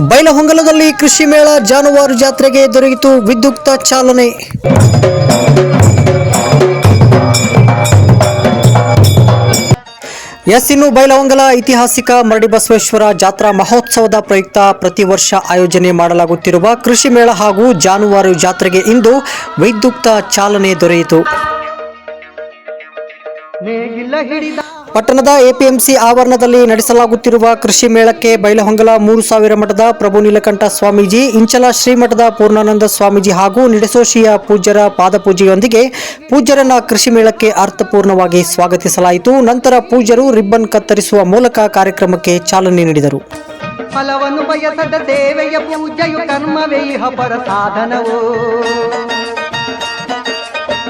ಬೈಲಹೊಂಗಲದಲ್ಲಿ ಕೃಷಿ ಮೇಳ ಜಾನುವಾರು ಜಾತ್ರೆಗೆ ದೊರೆಯಿತು ವಿದ್ಯುಕ್ತ ಚಾಲನೆ. ಎಸ್ ಇನ್ನು ಬೈಲಹೊಂಗಲ ಐತಿಹಾಸಿಕ ಮರಡಿ ಬಸವೇಶ್ವರ ಜಾತ್ರಾ ಮಹೋತ್ಸವದ ಪ್ರಯುಕ್ತ ಪ್ರತಿ ವರ್ಷ ಆಯೋಜನೆ ಮಾಡಲಾಗುತ್ತಿರುವ ಕೃಷಿ ಮೇಳ ಹಾಗೂ ಜಾನುವಾರು ಜಾತ್ರೆಗೆ ಇಂದು ವಿದ್ಯುಕ್ತ ಚಾಲನೆ ದೊರೆಯಿತು. ಪಟ್ಟಣದ ಎಪಿಎಂಸಿ ಆವರಣದಲ್ಲಿ ನಡೆಸಲಾಗುತ್ತಿರುವ ಕೃಷಿ ಮೇಳಕ್ಕೆ ಬೈಲಹೊಂಗಲ ಮೂರು ಸಾವಿರ ಮಠದ ಪ್ರಭು ನೀಲಕಂಠ ಸ್ವಾಮೀಜಿ, ಇಂಚಲ ಶ್ರೀಮಠದ ಪೂರ್ಣಾನಂದ ಸ್ವಾಮೀಜಿ ಹಾಗೂ ನಿಡಸೋಶಿಯ ಪೂಜ್ಯರ ಪಾದಪೂಜೆಯೊಂದಿಗೆ ಪೂಜ್ಯರನ್ನ ಕೃಷಿ ಮೇಳಕ್ಕೆ ಅರ್ಥಪೂರ್ಣವಾಗಿ ಸ್ವಾಗತಿಸಲಾಯಿತು. ನಂತರ ಪೂಜ್ಯರು ರಿಬ್ಬನ್ ಕತ್ತರಿಸುವ ಮೂಲಕ ಕಾರ್ಯಕ್ರಮಕ್ಕೆ ಚಾಲನೆ ನೀಡಿದರು. ಫಲವನ್ನು ಬಯಸದ ಸೇವೆಯ ಪೂಜೆಯು ಕರ್ಮವೇ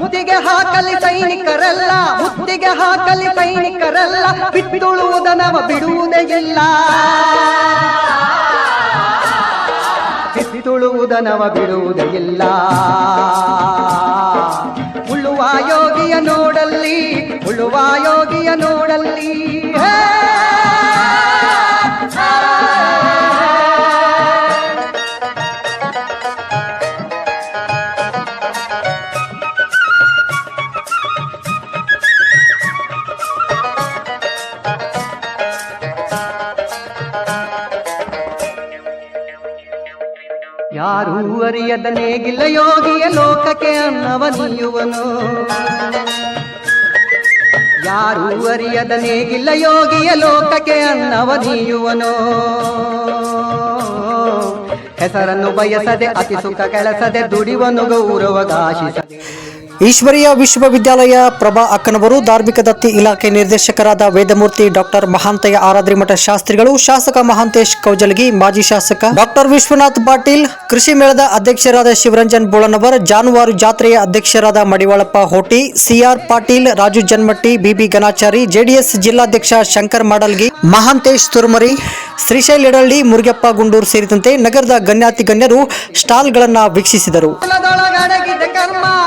ಮುತ್ತಿಗೆ ಹಾಕಲಿ ಸೈನಿಕರಲ್ಲ, ಮುತ್ತಿಗೆ ಹಾಕಲಿ ಸೈನಿಕರಲ್ಲ ಬಿತ್ತುಳುವುದನವ ಬಿಡುವುದೇ ಇಲ್ಲ. ಬಿತ್ತುಳುವುದನವ ಬಿಡುವುದೇ ಇಲ್ಲ. ಉಳುವ ಯೋಗಿಯ ನೋಡಲ್ಲಿ ಉಳುವ ಯೋಗಿಯ ನೋಡಲ್ಲಿ ಅರಿಯದ ನೇಗಿಲ್ಲ ಯೋಗಿಯ ಲೋಕಕ್ಕೆ ಅನ್ನವ ನೀಯುವನು. ಯಾರೂ ಅರಿಯದ ನೇಗಿಲ್ಲ ಯೋಗಿಯ ಲೋಕಕ್ಕೆ ಅನ್ನವ ನೀಯುವನು. ಹೆಸರನ್ನು ಬಯಸದೆ ಅತಿ ಸುಖ ಕೆಲಸದೆ ದುಡಿವನು ಗೌರವಗಾಶಿಸದೆ ಈಶ್ವರೀಯ ವಿಶ್ವವಿದ್ಯಾಲಯ ಪ್ರಭಾ ಅಕ್ಕನವರು ಧಾರ್ಮಿಕ ದತ್ತಿ ಇಲಾಖೆ ನಿರ್ದೇಶಕರಾದ ವೇದಮೂರ್ತಿ ಡಾಕ್ಟರ್ ಮಹಾಂತಯ್ಯ ಆರಾದ್ರಿಮಠ ಶಾಸ್ತ್ರಿಗಳು, ಶಾಸಕ ಮಹಾಂತೇಶ್ ಕೌಜಲಗಿ, ಮಾಜಿ ಶಾಸಕ ಡಾಕ್ಟರ್ ವಿಶ್ವನಾಥ್ ಪಾಟೀಲ್, ಕೃಷಿ ಮೇಳದ ಅಧ್ಯಕ್ಷರಾದ ಶಿವರಂಜನ್ ಬೋಳನವರ್, ಜಾನುವಾರು ಜಾತ್ರೆಯ ಅಧ್ಯಕ್ಷರಾದ Madivalappa Hoti, C R Patil, Raju Janmatti, B B Ganachari, JDS ಜಿಲ್ಲಾಧ್ಯಕ್ಷ ಶಂಕರ್ ಮಾಡಲ್ಗಿ, ಮಹಾಂತೇಶ್ ತುರ್ಮರಿ, ಶ್ರೀಶೈಲ್ ಎಡಳ್ಳಿ, ಮುರುಗಪ್ಪ ಗುಂಡೂರು ಸೇರಿದಂತೆ ನಗರದ ಗಣ್ಯಾತಿ ಗಣ್ಯರು ಸ್ಟಾಲ್ಗಳನ್ನು ವೀಕ್ಷಿಸಿದರು.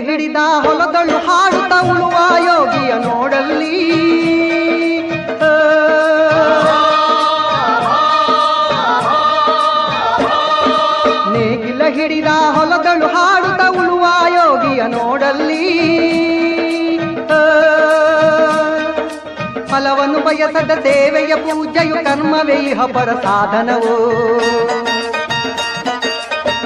ಹಿಡಿದ ಹೊಲದಳು ಹಾಡುತ್ತ ಉಳುವ ಯೋಗಿಯ ನೋಡಲ್ಲಿ. ನೇಗಿಲ ಹಿಡಿದ ಹೊಲದಳು ಹಾಡುತ್ತ ಉಳುವ ಯೋಗಿಯ ನೋಡಲ್ಲಿ. ಫಲವನ್ನು ಬಯಸದ ಸೇವೆಯ ಪೂಜೆಯು ಕರ್ಮವೇ ಇಹ ಪರ ಸಾಧನವು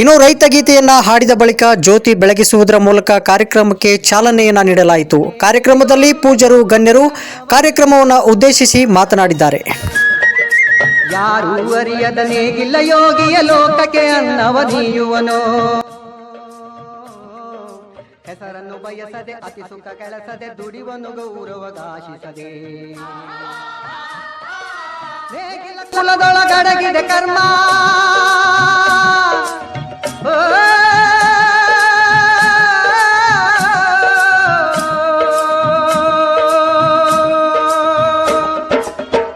ಇನ್ನು ರೈತ ಗೀತೆಯನ್ನ ಹಾಡಿದ ಬಳಿಕ ಜ್ಯೋತಿ ಬೆಳಗಿಸುವುದರ ಮೂಲಕ ಕಾರ್ಯಕ್ರಮಕ್ಕೆ ಚಾಲನೆಯನ್ನ ನೀಡಲಾಯಿತು. ಕಾರ್ಯಕ್ರಮದಲ್ಲಿ ಪೂಜರು, ಗಣ್ಯರು ಕಾರ್ಯಕ್ರಮವನ್ನು ಉದ್ದೇಶಿಸಿ ಮಾತನಾಡಿದ್ದಾರೆ. ಯಾರು ಅರಿಯದ ಯೋಗಿಯ ಅನ್ನವ ಹೆಸರನ್ನು ಬಯಸದೆ, ಅತಿ ಸುಖ ಕೆಲಸದೆ ದುಡಿವನು ಗೌರವಗಾಶಿಸದೆ ನೇಗಿಲ ಕುಲದೊಳಗಡಗಿದೆ ಕರ್ಮ. ಓ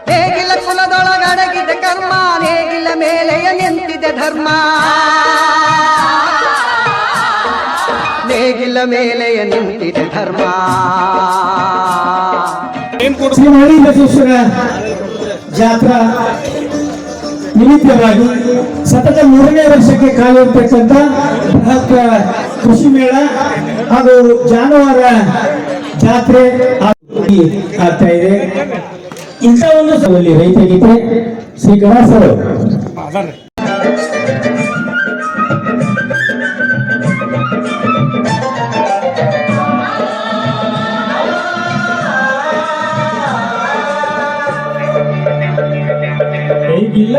ನೇಗಿಲ ಕುಲದೊಳಗಡಗಿದೆ ಕರ್ಮ ನೇಗಿಲ ಮೇಲೆಯ ನಿಂತಿದೆ ಧರ್ಮ ನೇಗಿಲ ಮೇಲೆಯ ನಿಂತಿದೆ ಧರ್ಮ ಶ್ರೀ ಮಹಾಲಿಂಗೇಶ್ವರ ಜಾತ್ರಾ ನಿಮಿತ್ತವಾಗಿ ಸತತ ಮೂರನೇ ವರ್ಷಕ್ಕೆ ಕಾಲಿರ್ತಕ್ಕಂಥ ಬೃಹತ್ ಕೃಷಿ ಮೇಳ ಹಾಗೂ ಜಾನುವಾರ ಜಾತ್ರೆ ಆಗ್ತಾ ಇದೆ. ಇಂಥ ಒಂದು ಸಭೆಯಲ್ಲಿ ರೈತ ಶ್ರೀ ಗಣೇಶರು ಹೇಗಿಲ್ಲ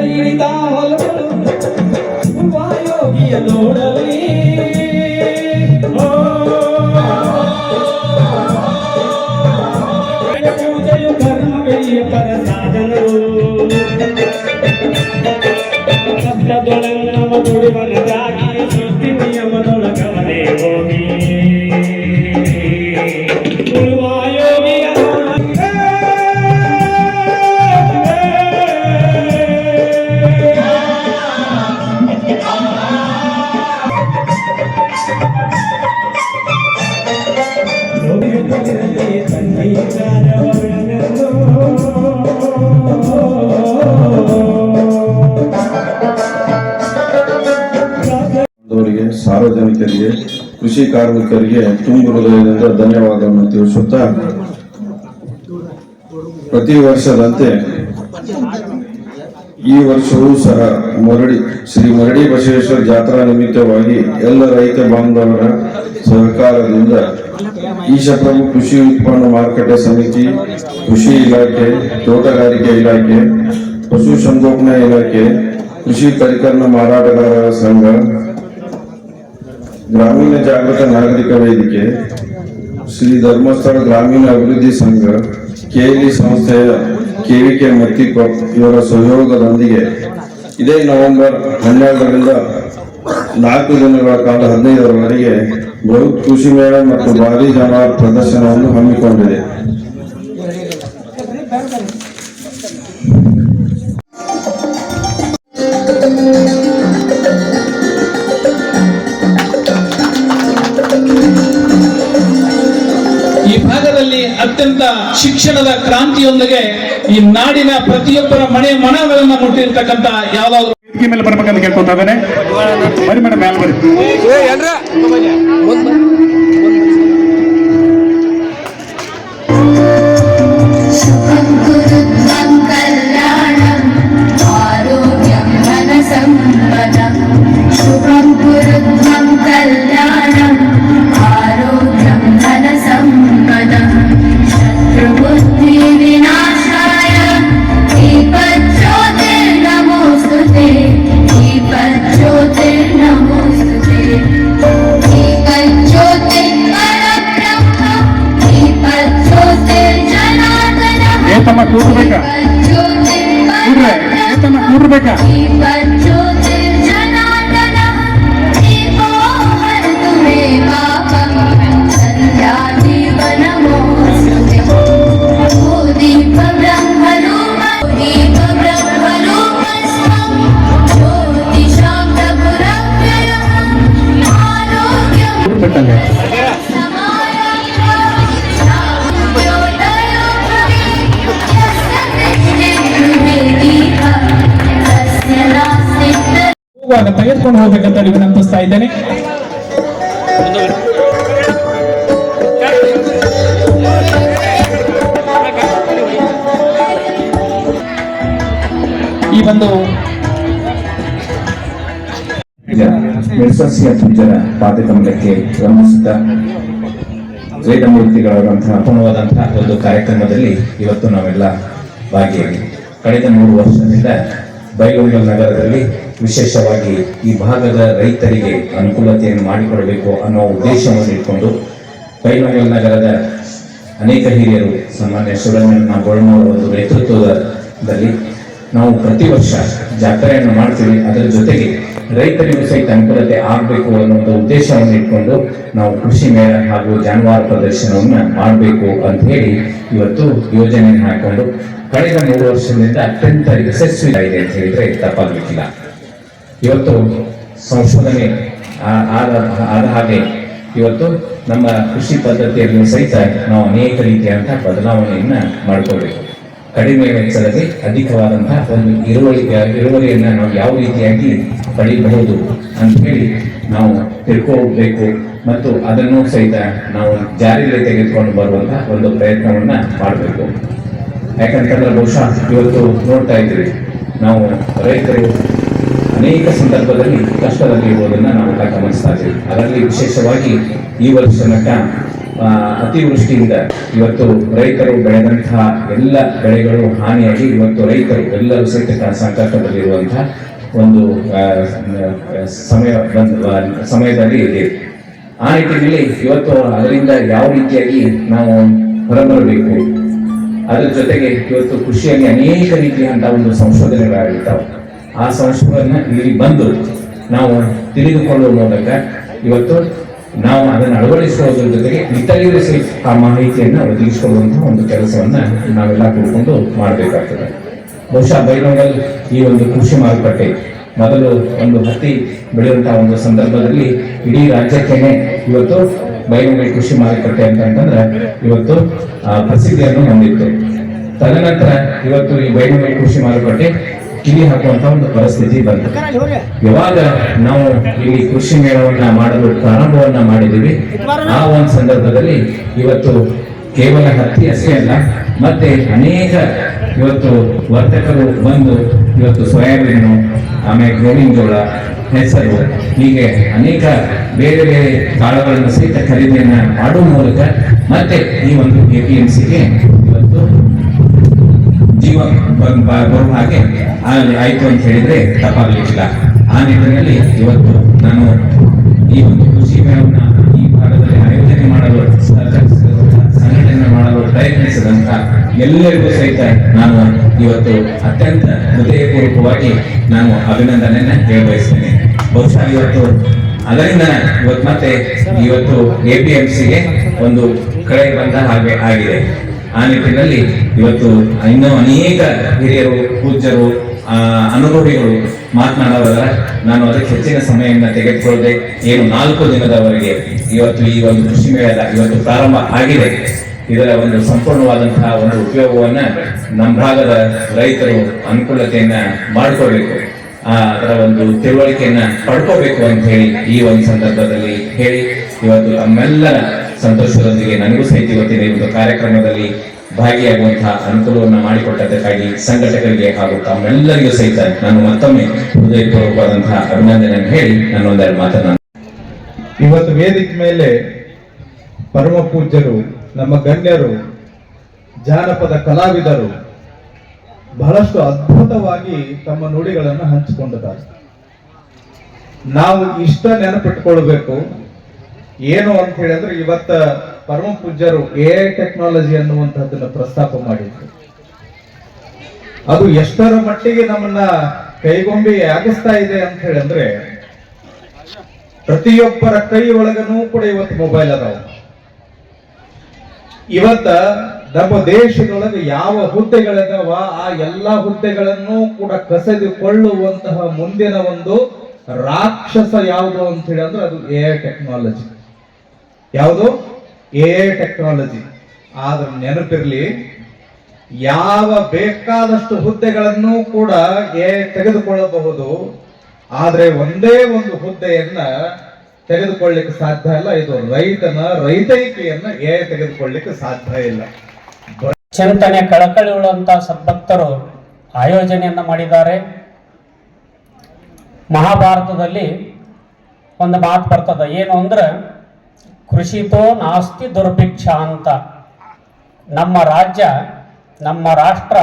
ಯೋಗಿಯ ಸಾರ್ವಜನಿಕರಿಗೆ, ಕೃಷಿ ಕಾರ್ಮಿಕರಿಗೆ ತುಂಬು ಹೃದಯದಿಂದ ಧನ್ಯವಾದವನ್ನು ತಿಳಿಸುತ್ತಾ, ಪ್ರತಿ ವರ್ಷದಂತೆ ಈ ವರ್ಷವೂ ಸಹ ಮರಡಿ ಶ್ರೀ ಮರಡಿ ಬಸವೇಶ್ವರ ಜಾತ್ರಾ ನಿಮಿತ್ತವಾಗಿ ಎಲ್ಲ ರೈತ ಬಾಂಧವರ ಸಹಕಾರದಿಂದ ಈಶಪ್ರಭು ಕೃಷಿ ಉತ್ಪನ್ನ ಮಾರುಕಟ್ಟೆ ಸಮಿತಿ, ಕೃಷಿ ಇಲಾಖೆ, ತೋಟಗಾರಿಕೆ ಇಲಾಖೆ, ಪಶು ಸಂಗೋಪನಾ ಇಲಾಖೆ, ಕೃಷಿ ಪರಿಕರಣ ಮಾರಾಟಗಾರರ ಸಂಘ ಗ್ರಾಮೀಣ ಜಾಗೃತ ನಾಗರಿಕ ವೇದಿಕೆ, ಶ್ರೀ ಧರ್ಮಸ್ಥಳ ಗ್ರಾಮೀಣ ಅಭಿವೃದ್ಧಿ ಸಂಘ ಕೆಎಲಿ ಸಂಸ್ಥೆಯ ಕೆವಿಕೆ ಮತ್ತಿಪ್ಪ ಇವರ ಸಹಯೋಗದೊಂದಿಗೆ ಇದೇ ನವೆಂಬರ್ ಹನ್ನೆರಡರಿಂದ ನಾಲ್ಕು ದಿನಗಳ ಕಾಲ ಹದಿನೈದರವರೆಗೆ ಬೃಹತ್ ಕೃಷಿ ಮೇಳ ಮತ್ತು ಭಾರಿ ಜಾನುವಾರು ಪ್ರದರ್ಶನವನ್ನು ಹಮ್ಮಿಕೊಂಡಿದೆ. ಅತ್ಯಂತ ಶಿಕ್ಷಣದ ಕ್ರಾಂತಿಯೊಂದಿಗೆ ಈ ನಾಡಿನ ಪ್ರತಿಯೊಬ್ಬರ ಮನೆ ಮನಗಳನ್ನ ಮುಟ್ಟಿರ್ತಕ್ಕಂಥ ಯಾವ್ದಾದ್ರು ವೇದಿಕೆ ಮೇಲೆ ಬರ್ಬೇಕಂತ ಕೇಳ್ಕೊತಾ ಇದ್ದೇನೆ ಬರಿ ಮೇಡಮ್ ಮೇಲೆ ಬರಿ गुरुत्वं कल्याणम् आरोग्यं धनसम्पदम् शुभं गुरुत्वं कल्याणम् ಕೊಟ್ಟಂಗೆ ಹೂವನ್ನು ತೆಗೆದುಕೊಂಡು ಹೋಗ್ಬೇಕಂತ ವಿನಂತಿಸ್ತಾ ಇದ್ದೇನೆ. ಈ ಒಂದು ಈಗ ಪೂಜರ ಪಾದಕಮಲಕ್ಕೆ ಗಮನಿಸುತ್ತಾ ವೇದಮೂರ್ತಿಗಳಾದಂತಹ ಅಪೂರ್ಣವಾದಂತಹ ಒಂದು ಕಾರ್ಯಕ್ರಮದಲ್ಲಿ ಇವತ್ತು ನಾವೆಲ್ಲ ಭಾಗಿಯಾಗಿ ಕಳೆದ ಮೂರು ವರ್ಷದಿಂದ ಬೈಲುಂಗಲ್ ನಗರದಲ್ಲಿ ವಿಶೇಷವಾಗಿ ಈ ಭಾಗದ ರೈತರಿಗೆ ಅನುಕೂಲತೆಯನ್ನು ಮಾಡಿಕೊಡಬೇಕು ಅನ್ನೋ ಉದ್ದೇಶವನ್ನು ಇಟ್ಕೊಂಡು ಬೈಲೂರು ನಗರದ ಅನೇಕ ಹಿರಿಯರು, ಸಾಮಾನ್ಯ ಸುರಣ್ಣ ಗೋಳ್ನವರ ಒಂದು ನೇತೃತ್ವದಲ್ಲಿ ನಾವು ಪ್ರತಿ ವರ್ಷ ಜಾತ್ರೆಯನ್ನು ಮಾಡ್ತೀವಿ. ಅದರ ಜೊತೆಗೆ ರೈತರಿಗೂ ಸಹಿತ ಅನುಕೂಲತೆ ಆಗಬೇಕು ಅನ್ನುವಂಥ ಉದ್ದೇಶವನ್ನು ಇಟ್ಕೊಂಡು ನಾವು ಕೃಷಿ ಮೇಳ ಹಾಗೂ ಜಾನುವಾರು ಪ್ರದರ್ಶನವನ್ನು ಮಾಡಬೇಕು ಅಂತ ಹೇಳಿ ಇವತ್ತು ಯೋಜನೆ ಹಾಕೊಂಡು ಕಳೆದ ಮೂರು ವರ್ಷದಿಂದ ಅತ್ಯಂತ ಯಶಸ್ವಿ ಆಗಿದೆ ಅಂತ ಹೇಳಿದ್ರೆ ತಪ್ಪಾಗಲಿಕ್ಕಿಲ್ಲ ಇವತ್ತು ಸಂಶೋಧನೆ ಆದ ಹಾಗೆ ಇವತ್ತು ನಮ್ಮ ಕೃಷಿ ಪದ್ಧತಿಯಲ್ಲಿ ಸಹಿತ ನಾವು ಅನೇಕ ರೀತಿಯಾದಂತಹ ಬದಲಾವಣೆಯನ್ನ ಮಾಡ್ಕೊಳ್ಬೇಕು. ಕಡಿಮೆ ವೆಚ್ಚದಲ್ಲಿ ಅಧಿಕವಾದಂತಹ ಒಂದು ಇಳುವರಿ ಇಳುವರಿಯನ್ನ ನಾವು ಯಾವ ರೀತಿಯಾಗಿ ಪಡಿಬಹುದು ಅಂತ ಹೇಳಿ ನಾವು ತಿಳ್ಕೋಬೇಕು ಮತ್ತು ಅದನ್ನು ಸಹಿತ ನಾವು ಜಾರಿಗೆ ತೆಗೆದುಕೊಂಡು ಬರುವಂತಹ ಒಂದು ಪ್ರಯತ್ನವನ್ನ ಮಾಡಬೇಕು. ಯಾಕಂತಂದ್ರೆ ಬಹುಶಃ ಇವತ್ತು ನೋಡ್ತಾ ಇದ್ದೀವಿ ನಾವು ರೈತರು ಅನೇಕ ಸಂದರ್ಭದಲ್ಲಿ ಕಷ್ಟದಲ್ಲಿ ಇರುವುದನ್ನು ನಾವು ಗಮನಿಸ್ತಾ ಇದ್ದೀವಿ. ಅದರಲ್ಲಿ ವಿಶೇಷವಾಗಿ ಈ ವರ್ಷ ಆ, ಅತಿವೃಷ್ಟಿಯಿಂದ ಇವತ್ತು ರೈತರು ಬೆಳೆದಂತಹ ಎಲ್ಲ ಬೆಳೆಗಳು ಹಾನಿಯಾಗಿ ಇವತ್ತು ರೈತರು ಎಲ್ಲರೂ ಸಹಿತ ಸಂಕಷ್ಟದಲ್ಲಿರುವಂತಹ ಒಂದು ಸಮಯ ಬಂದ ಸಮಯದಲ್ಲಿ ಇದೆ. ಆ ನಿಟ್ಟಿನಲ್ಲಿ ಇವತ್ತು ಅದರಿಂದ ಯಾವ ರೀತಿಯಾಗಿ ನಾವು ಹೊರಬರಬೇಕು? ಅದರ ಜೊತೆಗೆ ಇವತ್ತು ಕೃಷಿಯಲ್ಲಿ ಅನೇಕ ರೀತಿಯಂತಹ ಒಂದು ಸಂಶೋಧನೆಗಳಾಗಿರ್ತಾವೆ. ಆ ಸಂಶೋಧನೆ ಇಲ್ಲಿ ಬಂದು ನಾವು ತಿಳಿದುಕೊಳ್ಳುವ ಮೂಲಕ ಇವತ್ತು ನಾವು ಅದನ್ನು ಅಳವಡಿಸುವುದರ ಜೊತೆಗೆ ಇತರರಿಗೆ ಆ ಮಾಹಿತಿಯನ್ನು ಒದಗಿಸಿಕೊಳ್ಳುವಂತಹ ಒಂದು ಕೆಲಸವನ್ನ ನಾವೆಲ್ಲ ಕೂಡಿಕೊಂಡು ಮಾಡಬೇಕಾಗ್ತದೆ. ಬಹುಶಃ ಬೈರಂಗಲ್ ಈ ಒಂದು ಕೃಷಿ ಮಾರುಕಟ್ಟೆ ಮೊದಲು ಒಂದು ಹತ್ತಿ ಬೆಳೆಯುವಂತಹ ಒಂದು ಸಂದರ್ಭದಲ್ಲಿ ಇಡೀ ರಾಜ್ಯಕ್ಕೇನೆ ಇವತ್ತು ಬೈರಂಗಲ್ ಕೃಷಿ ಮಾರುಕಟ್ಟೆ ಅಂತ ಅಂತಂದ್ರೆ ಇವತ್ತು ಪ್ರಸಿದ್ಧಿಯನ್ನು ಹೊಂದಿತ್ತು. ತದನಂತರ ಇವತ್ತು ಈ ಬೈರಂಗಲ್ ಕೃಷಿ ಮಾರುಕಟ್ಟೆ ಕಿಲಿ ಹಾಕುವಂತ ಒಂದು ಪರಿಸ್ಥಿತಿ ಬಂತು. ಯಾವಾಗ ನಾವು ಇಲ್ಲಿ ಕೃಷಿ ಮೇಳವನ್ನ ಮಾಡಲು ಪ್ರಾರಂಭವನ್ನ ಮಾಡಿದೀವಿ ಆ ಒಂದು ಸಂದರ್ಭದಲ್ಲಿ ಇವತ್ತು ಕೇವಲ ಹತ್ತಿ ಅಷ್ಟೇ ಅಲ್ಲ, ಮತ್ತೆ ಅನೇಕ ಇವತ್ತು ವರ್ತಕರು ಬಂದು ಇವತ್ತು ಸೋಯಾಬೀನು ಆಮೇಲೆ ಗೋವಿನ ಜೋಳ ಹೆಸರು, ಹೀಗೆ ಅನೇಕ ಬೇರೆ ಬೇರೆ ಕಾಳುಗಳನ್ನು ಸಹಿತ ಖರೀದಿಯನ್ನ ಮಾಡುವ ಮೂಲಕ ಮತ್ತೆ ಈ ಒಂದು ಎ ಪಿ ಎಂ ಸಿಗೆ ಇವತ್ತು ಜೀವ ಬರುವ ಹಾಗೆ ಆಯ್ತು ಅಂತ ಹೇಳಿದ್ರೆ ತಪ್ಪಾಗಲಿಕ್ಕಿಲ್ಲ. ಆ ನಿಟ್ಟಿನಲ್ಲಿ ಇವತ್ತು ನಾನು ಈ ಒಂದು ಕೃಷಿ ಮೇಳವನ್ನ ಈ ಭಾಗದಲ್ಲಿ ಆಯೋಜನೆ ಮಾಡಲು ಸಂಘಟನೆ ಮಾಡಲು ಪ್ರಯತ್ನಿಸಿದಂತ ಎಲ್ಲರಿಗೂ ಸಹಿತ ನಾನು ಇವತ್ತು ಅತ್ಯಂತ ಹೃದಯಪೂರ್ವಕವಾಗಿ ನಾನು ಅಭಿನಂದನೆಯನ್ನ ಹೇಳಬಯಸ್ತೇನೆ. ಬಹುಶಃ ಇವತ್ತು ಅದರಿಂದ ಇವತ್ತು ಮತ್ತೆ ಇವತ್ತು ಎ ಪಿ ಎಂ ಸಿಗೆ ಒಂದು ಕಳೆ ಬಂದ ಹಾಗೆ ಆಗಿದೆ. ಆ ನಿಟ್ಟಿನಲ್ಲಿ ಇವತ್ತು ಇನ್ನೂ ಅನೇಕ ಹಿರಿಯರು, ಪೂಜ್ಯರು ಅನುಭವಿಗಳು ಮಾತನಾಡೋದಾದ್ರೆ ನಾನು ಅದಕ್ಕೆ ಹೆಚ್ಚಿನ ಸಮಯವನ್ನು ತೆಗೆದುಕೊಳ್ಳದೆ ಏನು ನಾಲ್ಕು ದಿನದವರೆಗೆ ಇವತ್ತು ಈ ಒಂದು ಕೃಷಿ ಮೇಳ ಇವತ್ತು ಪ್ರಾರಂಭ ಆಗಿದೆ. ಇದರ ಒಂದು ಸಂಪೂರ್ಣವಾದಂತಹ ಒಂದು ಉಪಯೋಗವನ್ನ ನಮ್ಮ ಭಾಗದ ರೈತರು ಅನುಕೂಲತೆಯನ್ನ ಮಾಡ್ಕೋಬೇಕು ಆ, ಅದರ ಒಂದು ತಿಳುವಳಿಕೆಯನ್ನ ಪಡ್ಕೋಬೇಕು ಅಂತ ಹೇಳಿ ಈ ಒಂದು ಸಂದರ್ಭದಲ್ಲಿ ಹೇಳಿ ಇವತ್ತು ನಮ್ಮೆಲ್ಲ ಸಂತೋಷದೊಂದಿಗೆ ನನಗೂ ಸಹಿತ ಇವತ್ತಿನ ಒಂದು ಕಾರ್ಯಕ್ರಮದಲ್ಲಿ ಭಾಗಿಯಾಗುವಂತಹ ಅನುಕೂಲವನ್ನು ಮಾಡಿಕೊಟ್ಟದಕ್ಕಾಗಿ ಸಂಘಟಕರಿಗೆ ಹಾಗೂ ತಮ್ಮೆಲ್ಲರಿಗೂ ಸಹಿತ ನಾನು ಮತ್ತೊಮ್ಮೆ ಹೃದಯಪೂರ್ವಕವಾದಂತಹ ಅಭಿನಂದನೆಯನ್ನು ಹೇಳಿ ನಾನು ಮಾತನ್ನ ಇವತ್ತು ವೇದಿಕೆ ಮೇಲೆ ಪರಮ ಪೂಜ್ಯರು, ನಮ್ಮ ಗಣ್ಯರು, ಜಾನಪದ ಕಲಾವಿದರು ಬಹಳಷ್ಟು ಅದ್ಭುತವಾಗಿ ತಮ್ಮ ನುಡಿಗಳನ್ನು ಹಂಚಿಕೊಂಡಿದ್ದಾರೆ. ನಾವು ಇಷ್ಟ ನೆನಪಿಟ್ಕೊಳ್ಬೇಕು ಏನು ಅಂತ ಹೇಳಿದ್ರೆ ಇವತ್ತ ಪರಮ ಪೂಜ್ಯರು ಎ ಟೆಕ್ನಾಲಜಿ ಅನ್ನುವಂತಹದ್ದನ್ನ ಪ್ರಸ್ತಾಪ ಮಾಡಿದ್ರು. ಅದು ಎಷ್ಟರ ಮಟ್ಟಿಗೆ ನಮ್ಮನ್ನ ಕೈಗೊಂಬೆ ಆಗಿಸ್ತಾ ಇದೆ ಅಂತ ಹೇಳಿದ್ರೆ, ಪ್ರತಿಯೊಬ್ಬರ ಕೈ ಒಳಗನೂ ಕೂಡ ಇವತ್ತು ಮೊಬೈಲ್ ಅದಾವ. ಇವತ್ತ ನಮ್ಮ ದೇಶದೊಳಗೆ ಯಾವ ಹುದ್ದೆಗಳಿದಾವ, ಆ ಎಲ್ಲಾ ಹುದ್ದೆಗಳನ್ನು ಕೂಡ ಕಸೆದುಕೊಳ್ಳುವಂತಹ ಮುಂದಿನ ಒಂದು ರಾಕ್ಷಸ ಯಾವುದು ಅಂತ ಹೇಳಿ ಅಂದ್ರೆ ಅದು ಎ ಟೆಕ್ನಾಲಜಿ. ಯಾವುದು? ಎ ಟೆಕ್ನಾಲಜಿ ಆದ್ರೆ ನೆನಪಿರ್ಲಿ, ಯಾವ ಬೇಕಾದಷ್ಟು ಹುದ್ದೆಗಳನ್ನು ಕೂಡ ಎ ತೆಗೆದುಕೊಳ್ಳಬಹುದು. ಆದರೆ ಒಂದೇ ಒಂದು ಹುದ್ದೆಯನ್ನ ತೆಗೆದುಕೊಳ್ಳಿಕ್ಕೆ ಸಾಧ್ಯ ಇಲ್ಲ. ಇದು ರೈತನ ರೈತೈಕೆಯನ್ನ ಎ ತೆಗೆದುಕೊಳ್ಳಿಕ್ಕೆ ಸಾಧ್ಯ ಇಲ್ಲ. ಚಿಂತನೆ ಕಳಕಳಿ ಉಳ್ಳಂತ ಸದ್ಭಕ್ತರು ಆಯೋಜನೆಯನ್ನ ಮಾಡಿದ್ದಾರೆ. ಮಹಾಭಾರತದಲ್ಲಿ ಒಂದು ಮಾತು ಬರ್ತದೆ. ಏನು ಅಂದ್ರೆ ಕೃಷಿತೋ ನಾಸ್ತಿ ದುರ್ಭಿಕ್ಷ ಅಂತ. ನಮ್ಮ ರಾಜ್ಯ, ನಮ್ಮ ರಾಷ್ಟ್ರ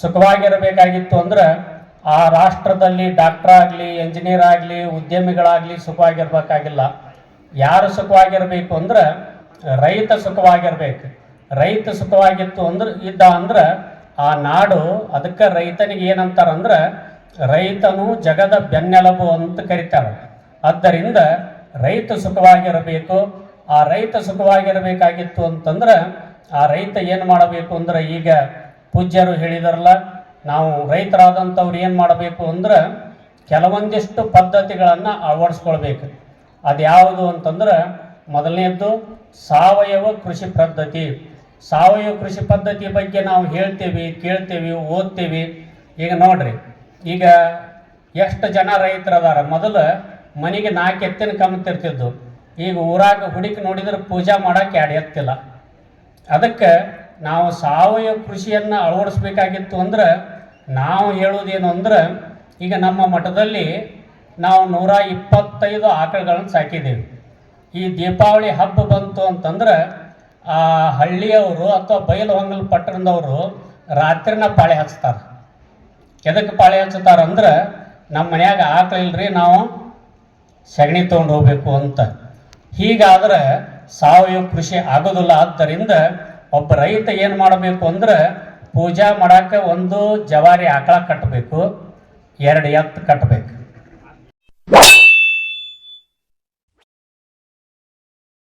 ಸುಖವಾಗಿರಬೇಕಾಗಿತ್ತು ಅಂದ್ರೆ ಆ ರಾಷ್ಟ್ರದಲ್ಲಿ ಡಾಕ್ಟರ್ ಆಗಲಿ ಇಂಜಿನಿಯರ್ ಆಗಲಿ, ಉದ್ಯಮಿಗಳಾಗಲಿ ಸುಖವಾಗಿರ್ಬೇಕಾಗಿಲ್ಲ. ಯಾರು ಸುಖವಾಗಿರಬೇಕು ಅಂದ್ರೆ ರೈತ ಸುಖವಾಗಿರ್ಬೇಕು. ರೈತ ಸುಖವಾಗಿತ್ತು ಅಂದ್ರೆ, ಇದ್ದ ಅಂದ್ರೆ ಆ ನಾಡು ಅದಕ್ಕೆ ರೈತನಿಗೆ ಏನಂತಾರಂದ್ರೆ ರೈತನು ಜಗದ ಬೆನ್ನೆಲುಬು ಅಂತ ಕರೀತಾರೆ. ಆದ್ದರಿಂದ ರೈತ ಸುಖವಾಗಿರಬೇಕು ಆ ರೈತ ಸುಖವಾಗಿರಬೇಕಾಗಿತ್ತು ಅಂತಂದ್ರೆ ಆ ರೈತ ಏನು ಮಾಡಬೇಕು ಅಂದ್ರೆ ಈಗ ಪೂಜ್ಯರು ಹೇಳಿದಾರಲ್ಲ, ನಾವು ರೈತರಾದಂಥವ್ರು ಏನು ಮಾಡಬೇಕು ಅಂದ್ರೆ ಕೆಲವೊಂದಿಷ್ಟು ಪದ್ಧತಿಗಳನ್ನು ಅಳವಡಿಸ್ಕೊಳ್ಬೇಕು. ಅದ್ಯಾವುದು ಅಂತಂದ್ರೆ ಮೊದಲನೇದ್ದು ಸಾವಯವ ಕೃಷಿ ಪದ್ಧತಿ. ಸಾವಯವ ಕೃಷಿ ಪದ್ಧತಿ ಬಗ್ಗೆ ನಾವು ಹೇಳ್ತೀವಿ, ಕೇಳ್ತೀವಿ, ಓದ್ತೀವಿ. ಈಗ ನೋಡ್ರಿ, ಈಗ ಎಷ್ಟು ಜನ ರೈತರದಾರ? ಮೊದಲು ಮನೆಗೆ ನಾಲ್ಕು ಎತ್ತಿನ ಕಮ್ತಿರ್ತಿದ್ದು. ಈಗ ಊರಾಗ ಹುಡುಕಿ ನೋಡಿದ್ರೆ ಪೂಜಾ ಮಾಡಕ್ಕೆ ಎಡೆಯತ್ತಿಲ್ಲ ಅದಕ್ಕೆ ನಾವು ಸಾವಯವ ಕೃಷಿಯನ್ನು ಅಳವಡಿಸ್ಬೇಕಾಗಿತ್ತು ಅಂದ್ರೆ ನಾವು ಹೇಳೋದೇನು ಅಂದ್ರೆ ಈಗ ನಮ್ಮ ಮಠದಲ್ಲಿ ನಾವು ನೂರ ಇಪ್ಪತ್ತೈದು ಆಕಳುಗಳನ್ನು ಸಾಕಿದ್ದೀವಿ. ಈ ದೀಪಾವಳಿ ಹಬ್ಬ ಬಂತು ಅಂತಂದ್ರೆ ಆ ಹಳ್ಳಿಯವರು ಅಥವಾ ಬಯಲು ಹೊಂಗಲ್ ಪಟ್ಟಣದವರು ರಾತ್ರಿನ ಪಾಳೆ ಹಚ್ತಾರೆ. ಎದಕ್ಕೆ ಪಾಳೆ ಹಚ್ತಾರಂದ್ರೆ ನಮ್ಮ ಮನ್ಯಾಗ ಆಕಳು ಇಲ್ರಿ ನಾವು ಸಗಣಿ ತೊಗೊಂಡು ಹೋಗ್ಬೇಕು ಅಂತ. ಹೀಗಾದ್ರೆ ಸಾವಯವ ಕೃಷಿ ಆಗೋದಿಲ್ಲ ಆದ್ದರಿಂದ ಒಬ್ಬ ರೈತ ಏನು ಮಾಡಬೇಕು ಅಂದ್ರೆ ಪೂಜಾ ಮಾಡೋಕ್ಕೆ ಒಂದು ಜವಾರಿ ಆಕಳ ಕಟ್ಟಬೇಕು, ಎರಡು ಎತ್ತು ಕಟ್ಟಬೇಕು.